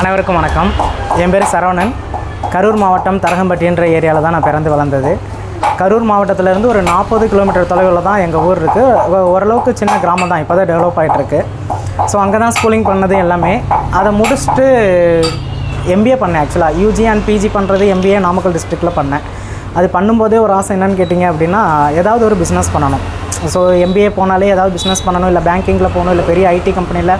அனைவருக்கும் வணக்கம். என் பேர் சரவணன். கரூர் மாவட்டம் தரகம்பட்டின்ற ஏரியாவில் தான் நான் பிறந்து வளர்ந்தது. கரூர் மாவட்டத்திலேருந்து ஒரு நாற்பது கிலோமீட்டர் தொலைவில் தான் எங்கள் ஊர் இருக்குது ஓரளவுக்கு சின்ன கிராமம் தான் இப்போ தான் டெவலப் ஆகிட்டுருக்கு ஸோ அங்கே தான் ஸ்கூலிங் பண்ணது எல்லாமே. அதை முடிச்சுட்டு எம்பிஏ பண்ணேன் ஆக்சுவலாக யூஜி அண்ட் பிஜி பண்ணுறது எம்பிஏ நாமக்கல் டிஸ்ட்ரிக்டில் பண்ணேன். அது பண்ணும்போதே ஒரு ஆசை என்னென்னு கேட்டிங்க அப்படின்னா ஏதாவது ஒரு பிஸ்னஸ் பண்ணணும். ஸோ எம்பிஏ போனாலே ஏதாவது பிஸ்னஸ் பண்ணணும் இல்லை பேங்கிங்கில் போகணும் இல்லை பெரிய ஐடி கம்பெனியில்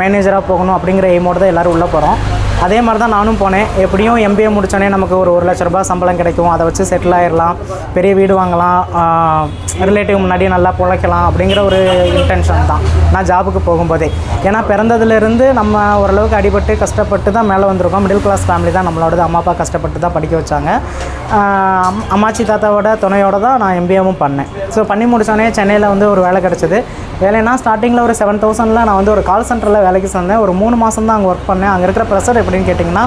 மேனேஜராக போகணும் அப்படிங்கிற எய்மோடு தான் எல்லோரும் உள்ளே போகிறோம் அதே மாதிரி தான் நானும் போனேன். எப்படியும் எம்பிஏ முடித்தோடனே நமக்கு ஒரு ஒரு லட்ச ரூபாய் சம்பளம் கிடைக்கும். அதை வச்சு செட்டில் ஆயிடலாம் பெரிய வீடு வாங்கலாம். ரிலேட்டிவ் முன்னாடி நல்லா பிழைக்கலாம் அப்படிங்கிற ஒரு இன்டென்ஷன் தான். நான் ஜாபுக்கு போகும்போதே. ஏன்னா பிறந்ததுலேருந்து நம்ம ஓரளவுக்கு அடிபட்டு கஷ்டப்பட்டு தான் மேலே வந்திருக்கோம். மிடில் கிளாஸ் ஃபேமிலி தான் நம்மளோட அம்மா அப்பா கஷ்டப்பட்டு தான் படிக்க வச்சாங்க. அம்மாச்சி தாத்தாவோட துணையோடு தான் நான் எம்பிஏவும் பண்ணேன். ஸோ பண்ணி முடித்தோடனே சென்னையில் வந்து ஒரு வேலை கிடச்சிது. வேலைனா ஸ்டார்டிங்கில் ஒரு செவன் தௌசண்டில் நான் வந்து ஒரு கால் சென்டரில் வேலைக்கு சேர்ந்தேன். ஒரு மூணு மாதம் தான் அங்கே ஒர்க் பண்ணேன். அங்கே இருக்கிற ப்ரெஷர் எப்படின்னு கேட்டிங்கன்னா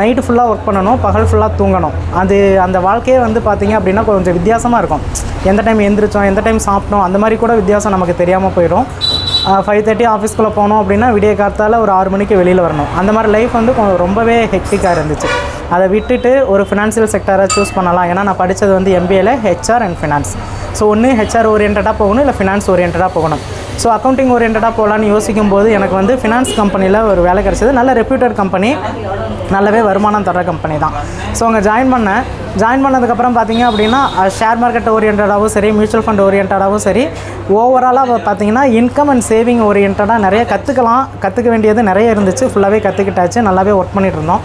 நைட்டு ஃபுல்லாக ஒர்க் பண்ணணும் பகல் ஃபுல்லாக தூங்கணும். அது அந்த வாழ்க்கையே வந்து பார்த்திங்க அப்படின்னா கொஞ்சம் வித்தியாசமாக இருக்கும். எந்த டைம் எந்திரிச்சோம் எந்த டைம் சாப்பிட்டோம் அந்த மாதிரி கூட வித்தியாசம் நமக்கு தெரியாமல் போயிடும். ஃபைவ் தேர்ட்டி ஆஃபீஸ்க்குள்ளே போனோம் அப்படின்னா விடிய காலத்தால் ஒரு ஆறு மணிக்கு வெளியில் வரணும். அந்த மாதிரி லைஃப் வந்து ரொம்பவே ஹெக்டிக்காக இருந்துச்சு. அதை விட்டுட்டு ஒரு ஃபினான்ஷியல் செக்டரை சூஸ் பண்ணலாம். ஏன்னா நான் படித்தது வந்து எம்பிஏல ஹெச்ஆர் அண்ட் ஃபினான்ஸ் ஸோ ஒன்று ஹெச்ஆர் ஓரியன்டாக போகணும் இல்லை ஃபினான்ஸ் ஓரியன்டாக போகணும். ஸோ அக்கௌண்டிங் ஓரியன்டாக போகலான்னு யோசிக்கும் போது எனக்கு வந்து ஃபினான்ஸ் கம்பெனியில் ஒரு வேலை கிடச்சது. நல்ல ரெப்யூட்டட் கம்பெனி நல்லாவே வருமானம் தர கம்பெனி தான். ஸோ அங்கே ஜாயின் பண்ணேன். ஜாயின் பண்ணதுக்கப்புறம் பார்த்தீங்க அப்படின்னா ஷேர் மார்க்கெட் ஓரியன்டாகவும் சரி மியூச்சுவல் ஃபண்ட் ஓரியன்டாகவும் சரி ஓவராலாக பார்த்தீங்கன்னா இன்கம் அண்ட் சேவிங் ஓரியன்டாக நிறைய கற்றுக்கலாம் கற்றுக்க வேண்டியது நிறைய இருந்துச்சு. ஃபுல்லாகவே கற்றுக்கிட்டாச்சு நல்லாவே ஒர்க் பண்ணிகிட்டு இருந்தோம்.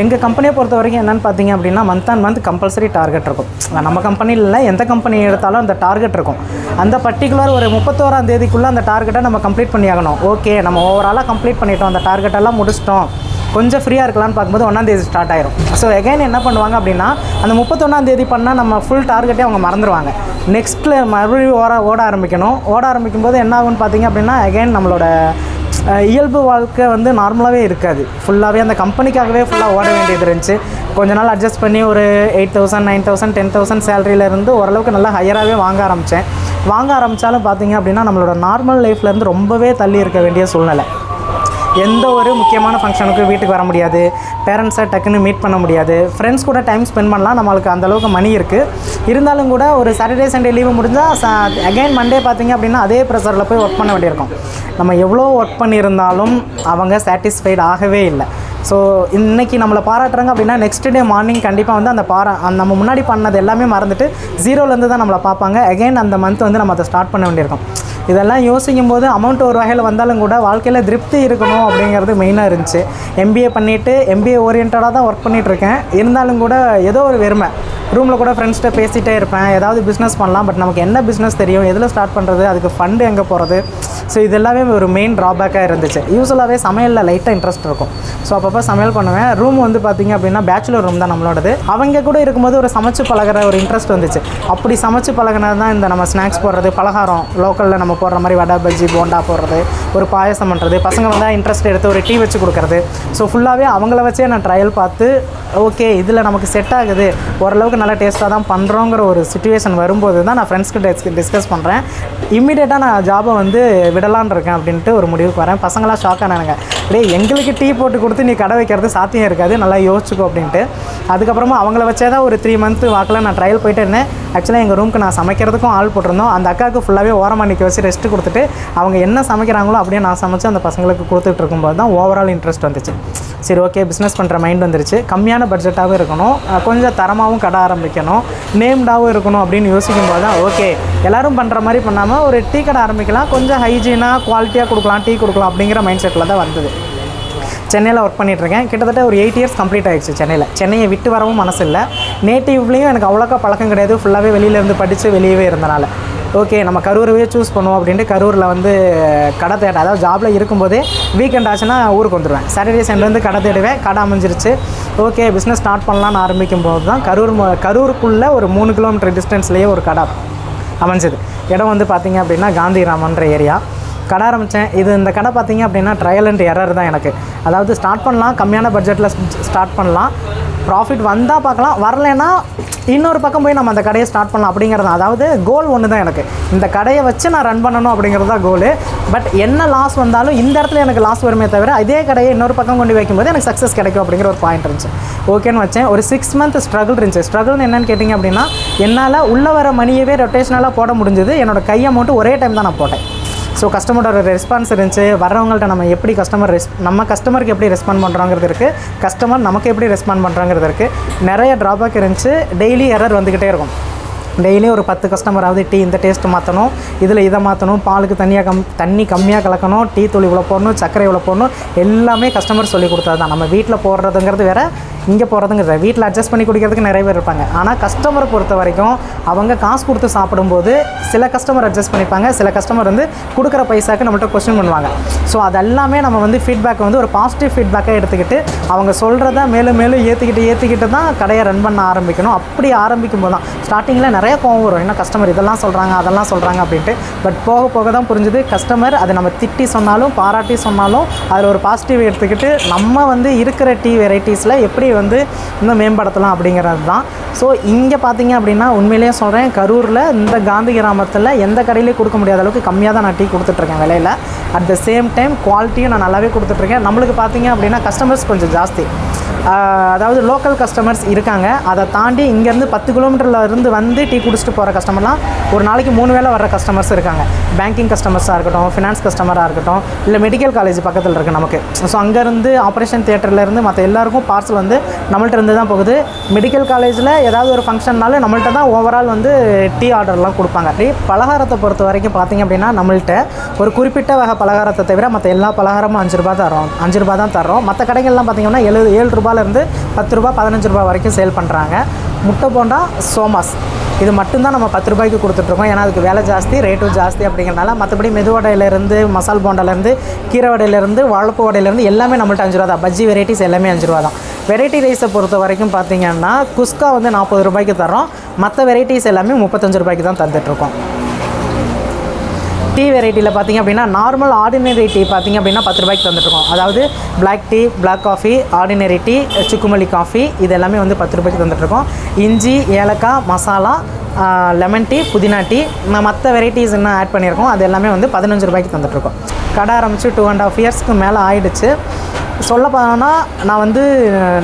எங்கள் கம்பெனியை பொறுத்த வரைக்கும் என்னென்னு பார்த்தீங்க அப்படின்னா month and month compulsory target இருக்கும். நம்ம கம்பெனியில் எந்த கம்பெனி எடுத்தாலும் அந்த டார்கெட் இருக்கும். அந்த பர்டிகுலர் ஒரு முப்பத்தோராம் தேதிக்குள்ளே அந்த டார்கெட்டை நம்ம கம்ப்ளீட் பண்ணி ஆகணும் ஓகே நம்ம ஓவராலாக கம்ப்ளீட் பண்ணிட்டோம். அந்த டார்கெட்டெல்லாம் முடிச்சிட்டோம். கொஞ்சம் ஃப்ரீயாக இருக்கலாம்னு பார்க்கும்போது ஒன்றாந்தேதி ஸ்டார்ட் ஆயிரும். ஸோ எகைன் என்ன பண்ணுவாங்க அப்படின்னா அந்த முப்பத்தொன்னாம் தேதி பண்ணால் நம்ம ஃபுல் டார்கெட்டே அவங்க மறந்துடுவாங்க நெக்ஸ்ட்டில் மறுபடியும் ஓட ஓட ஆரம்பிக்கணும். ஓட ஆரம்பிக்கும் போது என்ன ஆகும்னு பார்த்தீங்க அப்படின்னா எகைன் நம்மளோட இயல்பு வாழ்க்கை வந்து நார்மலாகவே இருக்காது. ஃபுல்லாகவே அந்த கம்பெனிக்காகவே ஃபுல்லாக ஓட வேண்டியது இருந்துச்சு. கொஞ்ச நாள் அட்ஜஸ்ட் பண்ணி ஒரு eight thousand nine thousand ten thousand சேலரியிலேருந்து ஓரளவுக்கு நல்லா ஹையராகவே வாங்க ஆரம்பித்தேன் வாங்க ஆரம்பித்தாலும் பார்த்தீங்க அப்படின்னா நம்மளோட நார்மல் லைஃப்லேருந்து ரொம்பவே தள்ளி இருக்க வேண்டிய சூழ்நிலை. எந்த ஒரு முக்கியமான ஃபங்க்ஷனுக்கு வீட்டுக்கு வர முடியாது. பேரண்ட்ஸை டக்குன்னு மீட் பண்ண முடியாது. ஃப்ரெண்ட்ஸ் கூட டைம் ஸ்பெண்ட் பண்ணலாம். நம்மளுக்கு அந்தளவுக்கு மணி இருக்குது இருந்தாலும் கூட ஒரு சாட்டர்டே சண்டே லீவு முடிஞ்சால் அகைன் மண்டே பார்த்தீங்க அப்படின்னா அதே ப்ரெஷரில் போய் ஒர்க் பண்ண வேண்டியிருக்கும். நம்ம எவ்வளோ ஒர்க் பண்ணியிருந்தாலும் அவங்க சாட்டிஸ்ஃபைடு ஆகவே இல்லை. ஸோ இன்றைக்கி நம்மளை பாராட்டுறாங்க அப்படின்னா நெக்ஸ்ட் டே மார்னிங் கண்டிப்பாக வந்து அந்த பாரா நம்ம முன்னாடி பண்ணது எல்லாமே மறந்துட்டு ஜீரோலேருந்து தான் நம்மளை பார்ப்பாங்க. அகைன் அந்த மந்த் வந்து நம்ம அதை ஸ்டார்ட் பண்ண வேண்டியிருக்கும். இதெல்லாம் யோசிக்கும் போது அமௌண்ட் ஒரு வகையில் வந்தாலும் கூட வாழ்க்கையில் திருப்தி இருக்கணும் அப்படிங்கிறது மெயினாக இருந்துச்சு. எம்பிஏ பண்ணிவிட்டு எம்பிஏ ஓரியன்டாக தான் ஒர்க் பண்ணிகிட்ருக்கேன் இருந்தாலும் கூட ஏதோ ஒரு வெறுமை. ரூமில் கூட ஃப்ரெண்ட்ஸ்கிட்ட பேசிகிட்டே இருப்பேன். ஏதாவது பிஸ்னஸ் பண்ணலாம் பட் நமக்கு என்ன பிஸ்னஸ் தெரியும் எதில் ஸ்டார்ட் பண்ணுறது அதுக்கு ஃபண்டு எங்கே போகிறது ஸோ இது எல்லாமே ஒரு மெயின் ட்ராபேக்காக இருந்துச்சு. யூஸ்வலாகவே சமையலில் லைட்டாக இன்ட்ரெஸ்ட் இருக்கும். ஸோ அப்பப்போ சமையல் பண்ணுவேன். ரூம் வந்து பார்த்திங்க அப்படின்னா பேச்சுலர் ரூம் தான் நம்மளோடது. அவங்க கூட இருக்கும்போது ஒரு சமைச்சு பழகுற ஒரு இன்ட்ரெஸ்ட் வந்துச்சு. அப்படி சமைச்சு பழகினது தான் இந்த நம்ம ஸ்நாக்ஸ் போடுறது பலகாரம். லோக்கலில் நம்ம போடுற மாதிரி வடை பஜ்ஜி போண்டா போடுறது ஒரு பாயசம் பண்ணுறது பசங்க வந்தால் இன்ட்ரெஸ்ட் எடுத்து ஒரு டீ வச்சு கொடுக்குறது. ஸோ ஃபுல்லாகவே அவங்கள வச்சே நான் ட்ரையல் பார்த்து ஓகே இதில் நமக்கு செட் ஆகுது. ஓரளவுக்கு நல்லா டேஸ்ட்டாக தான் பண்ணுறோங்கிற ஒரு சுச்சுவேஷன் வரும்போது தான் நான் ஃப்ரெண்ட்ஸ்கிட்ட டிஸ்கஸ் பண்ணுறேன் இம்மிடியேட்டாக நான் ஜாபை வந்து விடலான்னு இருக்கேன் அப்படின்ட்டு ஒரு முடிவுக்கு வரேன். பசங்களாம் ஷாக் ஆனானுங்க. டே எங்களுக்கு டீ போட்டு கொடுத்து நீ கடை வைக்கிறது சாத்தியம் இருக்காது. நல்லா யோசிச்சுக்கோ அப்படின்ட்டு. அதுக்கப்புறமா அவங்கள வச்சே தான் ஒரு த்ரீ மந்த் வாக்கில் நான் ட்ரையல் போயிட்டு இருந்தேன். ஆக்சுவலாக எங்கள் ரூமுக்கு நான் சமைக்கிறதுக்கும் ஆள் போட்டிருந்தோம். அந்த அக்காவுக்கு ஃபுல்லாகவே ஓரமாக நிற்க வச்சு ரெஸ்ட் கொடுத்துட்டு அவங்க என்ன சமைக்கிறாங்களோ அப்படியே நான் சமைச்சு அந்த பசங்களுக்கு கொடுத்துட்டு இருக்கும்போது தான் ஓவரால் இன்ட்ரெஸ்ட் வந்துச்சு. சரி ஓகே பிஸ்னஸ் பண்ணுற மைண்ட் வந்துருச்சு. கம்மியான பட்ஜெட்டாகவும் இருக்கணும். கொஞ்சம் தரமாகவும் கடை ஆரம்பிக்கணும். நேம்டாகவும் இருக்கணும் அப்படின்னு யோசிக்கும் போது தான் ஓகே எல்லாரும் பண்ணுற மாதிரி பண்ணாமல் ஒரு டீ கடை ஆரம்பிக்கலாம். கொஞ்சம் ஹைஜீனாக குவாலிட்டியாக கொடுக்கலாம் டீ கொடுக்கலாம் அப்படிங்கிற மைண்ட் செட்டில் தான் வந்தது. சென்னையில் ஒர்க் பண்ணிகிட்ருக்கேன் கிட்டத்தட்ட ஒரு எயிட் இயர்ஸ் கம்ப்ளீட் ஆகிடுச்சு சென்னையில். சென்னையை விட்டு வரவும் மனசு இல்லை நேட்டிவ்லேயும் எனக்கு அவ்வளோக்கா பழக்கம் கிடையாது. ஃபுல்லாகவே வெளியிலேருந்து படித்து வெளியவே இருந்தனால. ஓகே நம்ம கரூரவே சூஸ் பண்ணுவோம் அப்படின்ட்டு கரூரில் வந்து கடை தேட அதாவது ஜாபில் இருக்கும்போதே வீக்கெண்ட் ஆச்சுன்னா ஊருக்கு வந்துடுவேன் சாட்டர்டே சண்டேருந்து கடை தேடுவேன். கடை அமைஞ்சிருச்சு. ஓகே பிஸ்னஸ் ஸ்டார்ட் பண்ணலான்னு ஆரம்பிக்கும் போது தான் கரூர் கரூருக்குள்ளே ஒரு மூணு கிலோமீட்டர் டிஸ்டன்ஸ்லேயே ஒரு கடை அமைஞ்சது. இடம் வந்து பார்த்திங்க அப்படின்னா காந்திகிராமன்ற ஏரியா கடை ஆரம்பித்தேன் இது இந்த கடை பார்த்தீங்க அப்படின்னா ட்ரையல் அண்ட் எரர் தான் எனக்கு. அதாவது ஸ்டார்ட் பண்ணலாம் கம்மியான பட்ஜெட்டில் ஸ்டார்ட் பண்ணலாம். ப்ராஃபிட் வந்தால் பார்க்கலாம். வரலைன்னா இன்னொரு பக்கம் போய் நம்ம அந்த கடையை ஸ்டார்ட் பண்ணலாம் அப்படிங்கிறது தான். அதாவது கோல் ஒன்று தான் எனக்கு. இந்த கடையை வச்சு நான் ரன் பண்ணணும் அப்படிங்கிறது தான் கோலு பட் என்ன லாஸ் வந்தாலும் இந்த இடத்துல எனக்கு லாஸ் வருமே தவிர இதே கடையை இன்னொரு பக்கம் கொண்டு வைக்கும்போது எனக்கு சக்ஸஸ் கிடைக்கும் அப்படிங்கிற ஒரு பாயிண்ட் இருந்துச்சு. ஓகேன்னு வச்சேன். ஒரு சிக்ஸ் மந்த் ஸ்ட்ரகிள் இருந்துச்சு. ஸ்ட்ரகிள்னு என்னன்னு கேட்டிங்க அப்படின்னா என்னால் உள்ளே வர மணியவே ரொட்டேஷனலாக போட முடிஞ்சது. என்னோட கை அமௌண்ட்டு ஒரே டைம் தான் நான் போட்டேன். ஸோ கஸ்டமரோட ரெஸ்பான்ஸ் இருந்துச்சு. வர்றவங்கள்ட்ட நம்ம எப்படி கஸ்டமர் ரெஸ் நம்ம கஸ்டமருக்கு எப்படி ரெஸ்பாண்ட் பண்ணுறோங்கிறது இருக்குது கஸ்டமர் நமக்கு எப்படி ரெஸ்பாண்ட் பண்ணுறாங்கிறது இருக்குது நிறைய ட்ராபேக் இருந்துச்சு. டெய்லி எரர் வந்துக்கிட்டே இருக்கும். டெய்லி ஒரு பத்து கஸ்டமராவது டீ இந்த டேஸ்ட் மாற்றணும் இதில் இதை மாற்றணும் பாலுக்கு தனியாக கம் தண்ணி கம்மியாக கலக்கணும். டீ தூள் இவ்வளோ போடணும். சர்க்கரை இவ்வளோ போடணும். எல்லாமே கஸ்டமர் சொல்லி கொடுத்தது தான் நம்ம வீட்டில் போடுறதுங்கிறது வேறு இங்கே போகிறதுங்கிறத வீட்டில் அட்ஜஸ்ட் பண்ணி குடிக்கிறதுக்கு நிறைய பேர் இருப்பாங்க. ஆனால் கஸ்டமரை பொறுத்த வரைக்கும் அவங்க காசு கொடுத்து சாப்பிடும்போது சில கஸ்டமர் அட்ஜஸ்ட் பண்ணிப்பாங்க. சில கஸ்டமர் வந்து கொடுக்குற பைசாக்கு நம்மள்ட்ட கொஸ்டின் பண்ணுவாங்க. ஸோ அதெல்லாமே நம்ம வந்து ஃபீட்பேக் வந்து ஒரு பாசிட்டிவ் ஃபீட்பேக்காக எடுத்துக்கிட்டு அவங்க சொல்கிறத மேலும் மேலும் ஏற்றிக்கிட்டு ஏற்றிக்கிட்டு தான் கடையை ரன் பண்ண ஆரம்பிக்கணும். அப்படி ஆரம்பிக்கும் போது தான். ஸ்டார்டிங்கில் நிறைய கோவம் வரும். என்ன கஸ்டமர் இதெல்லாம் சொல்கிறாங்க அதெல்லாம் சொல்கிறாங்க அப்படின்ட்டு. பட் போக போக தான் புரிஞ்சுது கஸ்டமர் அதை நம்ம திட்டி சொன்னாலும் பாராட்டி சொன்னாலும் அதில் ஒரு பாசிட்டிவ் எடுத்துக்கிட்டு நம்ம வந்து இருக்கிற டீ வெரைட்டிஸில் எப்படி வந்து இன்னும் மேம்படுத்தலாம் அப்படிங்கிறது தான். ஸோ இங்கே பார்த்தீங்க அப்படின்னா உண்மையிலேயே சொல்கிறேன் கரூரில் இந்த காந்தி கிராமத்தில் எந்த கடையிலையும் கொடுக்க முடியாத அளவுக்கு கம்மியாக தான் நான் டீ கொடுத்துட்ருக்கேன் விலையில். அட் த சேம் டைம் குவாலிட்டியும் நான் நல்லாவே கொடுத்துட்ருக்கேன். நம்மளுக்கு பார்த்தீங்க அப்படின்னா கஸ்டமர்ஸ் கொஞ்சம் ஜாஸ்தி. அதாவது லோக்கல் கஸ்டமர்ஸ் இருக்காங்க. அதை தாண்டி இங்கேருந்து பத்து கிலோமீட்டரில் இருந்து வந்து டீ குடிச்சிட்டு போகிற கஸ்டமர்லாம் ஒரு நாளைக்கு மூணு வேளை வர கஸ்டமர்ஸ் இருக்காங்க. பேங்கிங் கஸ்டமர்ஸாக இருக்கட்டும் ஃபினான்ஸ் கஸ்டமராக இருக்கட்டும் இல்லை மெடிக்கல் காலேஜ் பக்கத்தில் இருக்குது நமக்கு. ஸோ அங்கேருந்து ஆப்ரேஷன் தியேட்டர்லேருந்து மற்ற எல்லாருக்கும் பார்சல் வந்து நம்மள்ட்ட இருந்து தான் போகுது. மெடிக்கல் காலேஜில் ஏதாவது ஒரு ஃபங்க்ஷன்னாலும் நம்மள்ட்ட தான் ஓவரால் வந்து டீ ஆர்டர்லாம் கொடுப்பாங்க. டீ பலகாரத்தை பொறுத்த வரைக்கும் பார்த்தீங்க அப்படின்னா நம்மள்ட்ட ஒரு குறிப்பிட்ட வகை பலகாரத்தை தவிர மற்ற எல்லா பலகாரமும் அஞ்சு ரூபா தரோம் அஞ்சு ரூபா தான் தரோம் மற்ற கடைகள்லாம் பார்த்திங்கன்னா எழு ஏழு ரூபா ரூபாலேருந்து பத்து ரூபா பதினஞ்சு ரூபா வரைக்கும் சேல் பண்ணுறாங்க முட்டை போண்டா சோமாஸ். இது மட்டும்தான் நம்ம பத்து ரூபாய்க்கு கொடுத்துட்ருக்கோம் ஏன்னா அதுக்கு விலை ஜாஸ்தி ரேட்டும் ஜாஸ்தி அப்படிங்கிறனால மற்றபடி மெதுவடையிலேருந்து மசால் போண்டாலேருந்து கீரை வடையிலேருந்து வாழைப்பூ வடையிலேருந்து எல்லாமே நம்மள்ட்ட அஞ்சு ரூபா தான். பஜ்ஜி வெரைட்டிஸ் எல்லாமே அஞ்சு ரூபா தான். வெரைட்டி ரைஸை பொறுத்த வரைக்கும் பார்த்தீங்கன்னா குஸ்கா வந்து நாற்பது ரூபாய்க்கு தரோம் மற்ற வெரைட்டிஸ் எல்லாமே முப்பத்தஞ்சு ரூபாய்க்கு தான் தந்துட்டுருக்கோம் டீ வெரைட்டியில் பார்த்தீங்க அப்படின்னா நார்மல் ஆர்டினரி டீ பார்த்தீங்க அப்படின்னா பத்து ரூபாய்க்கு தந்துட்டுருக்கோம். அதாவது black tea black coffee ordinary tea சுக்குமல்லி coffee இது எல்லாமே வந்து பத்து ரூபாய்க்கு தந்துட்டுருக்கோம். இஞ்சி ஏலக்காய் மசாலா லெமன் டீ புதினா டீ நான் மற்ற வெரைட்டிஸ் என்ன ஆட் பண்ணியிருக்கோம் அது எல்லாமே வந்து பதினஞ்சு ரூபாய்க்கு தந்துட்டுருக்கோம். கடை ஆரம்பித்து டூ அண்ட் ஆஃப் இயர்ஸ்க்கு மேலே ஆயிடுச்சு. சொல்ல போனால் நான் வந்து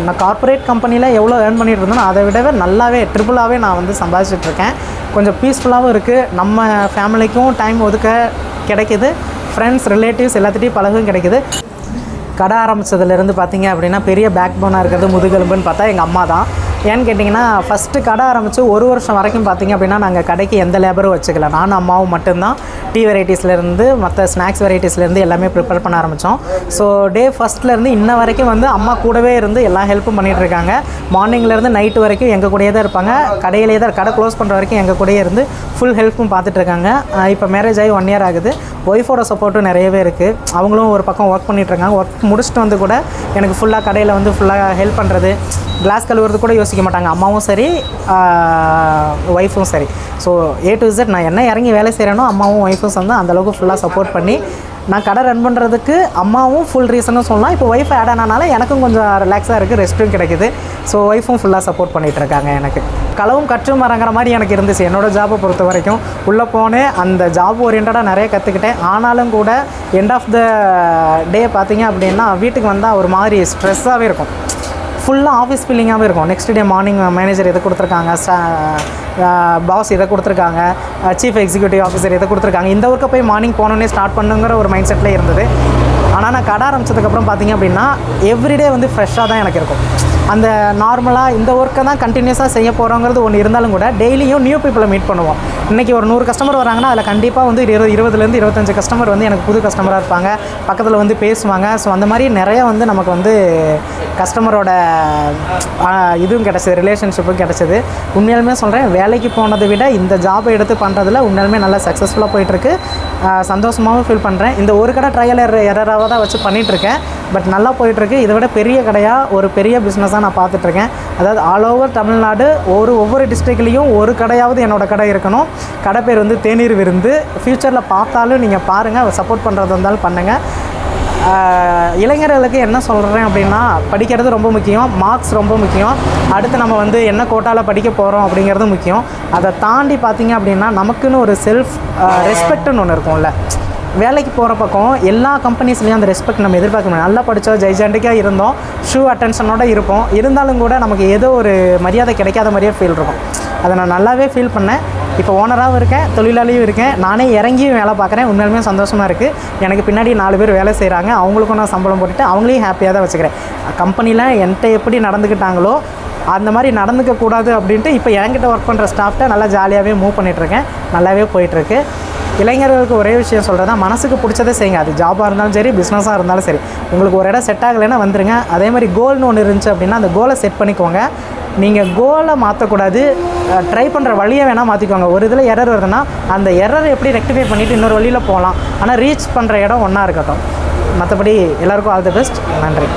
நான் கார்ப்பரேட் கம்பெனியில் எவ்வளோ ஏர்ன் பண்ணிட்டு இருந்தேனோ அதை விடவே நல்லாவே ட்ரிபிளாகவே நான் வந்து சம்பாதிச்சிட்ருக்கேன் கொஞ்சம் பீஸ்ஃபுல்லாகவும் இருக்குது நம்ம ஃபேமிலிக்கும் டைம் ஒதுக்க கிடைக்கிது. ஃப்ரெண்ட்ஸ் ரிலேட்டிவ்ஸ் எல்லாத்திட்டையும் பழகும் கிடைக்குது. கடை ஆரம்பித்ததுலேருந்து பார்த்தீங்க அப்படின்னா பெரிய பேக் போனாக இருக்கிறது முதுகெலும்புன்னு பார்த்தா எங்கள் அம்மா தான். ஏன்னு கேட்டிங்கன்னா ஃபஸ்ட்டு கடை ஆரம்பித்து ஒரு வருஷம் வரைக்கும் பார்த்தீங்க அப்படின்னா நாங்கள் கடைக்கு எந்த லேபரும் வச்சுக்கல. நானும் அம்மாவும் மட்டும்தான் டீ வெரைட்டிஸ்லேருந்து மற்ற ஸ்நாக்ஸ் வெரைட்டிஸ்லேருந்து எல்லாமே ப்ரிப்பேர் பண்ண ஆரம்பித்தோம் ஸோ டே ஃபஸ்ட்லேருந்து இன்ன வரைக்கும் வந்து அம்மா கூடவே இருந்து எல்லா ஹெல்ப்பும் பண்ணிகிட்டு இருக்காங்க. மார்னிங்லேருந்து நைட்டு வரைக்கும் எங்கள் கூடயே தான் இருப்பாங்க. கடையிலே தான் கடை க்ளோஸ் பண்ணுற வரைக்கும் எங்கள் கூடயே இருந்து ஃபுல் ஹெல்ப்பும் பார்த்துட்ருக்காங்க இப்போ மேரேஜ் ஆகி ஒன் இயர் ஆகுது. ஒய்ஃபோட சப்போர்ட்டும் நிறையவே இருக்குது அவங்களும் ஒரு பக்கம் ஒர்க் பண்ணிகிட்ருக்காங்க ஒர்க் முடிச்சுட்டு வந்து கூட எனக்கு ஃபுல்லாக கடையில் வந்து ஃபுல்லாக ஹெல்ப் பண்ணுறது கிளாஸ் கழுவுறது கூட யோசிக்க மாட்டாங்க. அம்மாவும் சரி ஒய்ஃபும் சரி. ஸோ ஏ டு இசட் நான் என்ன இறங்கி வேலை செய்கிறேனோ அம்மாவும் ஒய்ஃபும் சேர்ந்து அந்தளவுக்கு ஃபுல்லாக சப்போர்ட் பண்ணி நான் கடை ரன் பண்ணுறதுக்கு அம்மாவும் ஃபுல் ரீசனும் சொல்லலாம். இப்போ ஒய்ஃப் ஆட் ஆனனால எனக்கும் கொஞ்சம் ரிலாக்ஸாக இருக்குது ரெஸ்ட்டும் கிடைக்குது. ஸோ ஒய்ஃபும் ஃபுல்லாக சப்போர்ட் பண்ணிகிட்டு இருக்காங்க எனக்கு. களவும் கற்றும் மறங்கிற மாதிரி எனக்கு இருந்துச்சு. என்னோடய ஜாபை பொறுத்த வரைக்கும். உள்ளே போனேன் அந்த ஜாப் ஓரியன்டாக நிறைய கற்றுக்கிட்டேன் ஆனாலும் கூட எண்ட் ஆஃப் த டே பார்த்தீங்க அப்படின்னா வீட்டுக்கு வந்தால் ஒரு மாதிரி ஸ்ட்ரெஸ்ஸாகவே இருக்கும். ஃபுல்லாக ஆஃபீஸ் ஃபீலிங்காகவே இருக்கும். நெக்ஸ்ட் டே மார்னிங் மேனேஜர் இதை கொடுத்துருக்காங்க? பாஸ் இதை கொடுத்துருக்காங்க? சீஃப் எக்ஸிக்யூட்டிவ் ஆஃபீஸர் இதை கொடுத்துருக்காங்க? இந்த ஒர்க்கை போய் மார்னிங் போனோன்னே ஸ்டார்ட் பண்ணுங்கிற ஒரு மைண்ட் செட்டில் இருந்தது. ஆனால் நான் கடை ஆரம்பிச்சதுக்கப்புறம் பார்த்தீங்க அப்படின்னா எவ்ரிடே வந்து ஃப்ரெஷ்ஷாக தான் எனக்கு இருக்கும். அந்த நார்மலாக இந்த ஒர்க்கை தான் கண்டினியூஸாக செய்ய போகிறோங்கிறது ஒன்று இருந்தாலும் கூட டெய்லியும் நியூ பீப்புளை மீட் பண்ணுவோம். இன்றைக்கி ஒரு நூறு கஸ்டமர் வராங்கன்னா அதில் கண்டிப்பாக வந்து இருபது இருபதுலேருந்து இருபத்தஞ்சு கஸ்டமர் வந்து எனக்கு புது கஸ்டமராக இருப்பாங்க. பக்கத்தில் வந்து பேசுவாங்க. ஸோ அந்த மாதிரி நிறையா வந்து நமக்கு வந்து கஸ்டமரோட இதுவும் கிடச்சிது ரிலேஷன்ஷிப்பும் கிடச்சிது. உண்மையாலுமே சொல்கிறேன் வேலைக்கு போனதை விட இந்த ஜாபை எடுத்து பண்ணுறதுல உண்மையாலுமே நல்லா சக்ஸஸ்ஃபுல்லாக போயிட்டுருக்கு. சந்தோஷமாகவும் ஃபீல் பண்ணுறேன் இந்த ஒரு கடை ட்ரையல் எரராக தான் வச்சு பண்ணிகிட்ருக்கேன் பட் நல்லா போயிட்டுருக்கு. இதை விட பெரிய கடையாக ஒரு பெரிய பிஸ்னஸாக நான் பார்த்துட்ருக்கேன் அதாவது ஆல் ஓவர் தமிழ்நாடு ஒரு ஒவ்வொரு டிஸ்ட்ரிக்ட்லேயும் ஒரு கடையாவது என்னோடய கடை இருக்கணும். கடை பேர் வந்து தேநீர் விருந்து. ஃப்யூச்சரில் பார்த்தாலும் நீங்கள் பாருங்கள் சப்போர்ட் பண்ணுறது இருந்தாலும் பண்ணுங்கள் இளைஞர்களுக்கு என்ன சொல்கிறேன் அப்படின்னா படிக்கிறது ரொம்ப முக்கியம் மார்க்ஸ் ரொம்ப முக்கியம். அடுத்து நம்ம வந்து என்ன கோட்டாவில் படிக்க போகிறோம் அப்படிங்கிறது முக்கியம். அதை தாண்டி பார்த்தீங்க அப்படின்னா நமக்குன்னு ஒரு செல்ஃப் ரெஸ்பெக்ட்னு ஒன்று இருக்கும்ல. வேலைக்கு போகிற பக்கம் எல்லா கம்பெனிஸ்லேயும் அந்த ரெஸ்பெக்ட் நம்ம எதிர்பார்க்க முடியும். நல்லா படித்தோம் ஜெய்ஜாண்டிக்காக இருந்தோம் ஷூ அட்டென்ஷனோட இருப்போம். இருந்தாலும் கூட நமக்கு ஏதோ ஒரு மரியாதை கிடைக்காத மாதிரியே ஃபீல் இருக்கும். அதை நான் நல்லாவே ஃபீல் பண்ணேன். இப்போ ஓனராகவும் இருக்கேன் தொழிலாளியும் இருக்கேன். நானே இறங்கியும் வேலை பார்க்குறேன். உண்மையிலுமே சந்தோஷமாக இருக்குது எனக்கு பின்னாடி நாலு பேர் வேலை செய்கிறாங்க அவங்களுக்கும் நான் சம்பளம் போட்டுட்டு அவங்களையும் ஹாப்பியாக தான் வச்சுக்கிறேன். கம்பெனியில் என்கிட்ட எப்படி நடந்துக்கிட்டாங்களோ அந்த மாதிரி நடந்துக்க கூடாது அப்படின்ட்டு இப்போ என்கிட்ட ஒர்க் பண்ணுற ஸ்டாஃப்ட்ட நல்லா ஜாலியாகவே மூவ் பண்ணிகிட்ருக்கேன் நல்லாவே போயிட்டுருக்கு இளைஞர்களுக்கு ஒரே விஷயம் சொல்கிறதா மனசுக்கு பிடிச்சதே செய்யுங்க. அது ஜாபாக இருந்தாலும் சரி பிஸ்னஸாக இருந்தாலும் சரி. உங்களுக்கு ஒரு இடம் செட் ஆகலைன்னா வந்துருங்க. அதே மாதிரி கோல்னு ஒன்று இருந்துச்சு அப்படின்னா அந்த கோலை செட் பண்ணிக்கோங்க. நீங்கள் கோலை மாற்றக்கூடாது ட்ரை பண்ணுற வழியை வேணால் மாற்றிக்கோங்க ஒரு இதில் எரர் வருதுன்னா அந்த எரர் எப்படி ரெக்டிஃபை பண்ணிவிட்டு இன்னொரு வழியில் போகலாம். ஆனால் ரீச் பண்ணுற இடம் ஒன்றா இருக்கட்டும். மற்றபடி எல்லாருக்கும் ஆல் தி பெஸ்ட் நன்றி.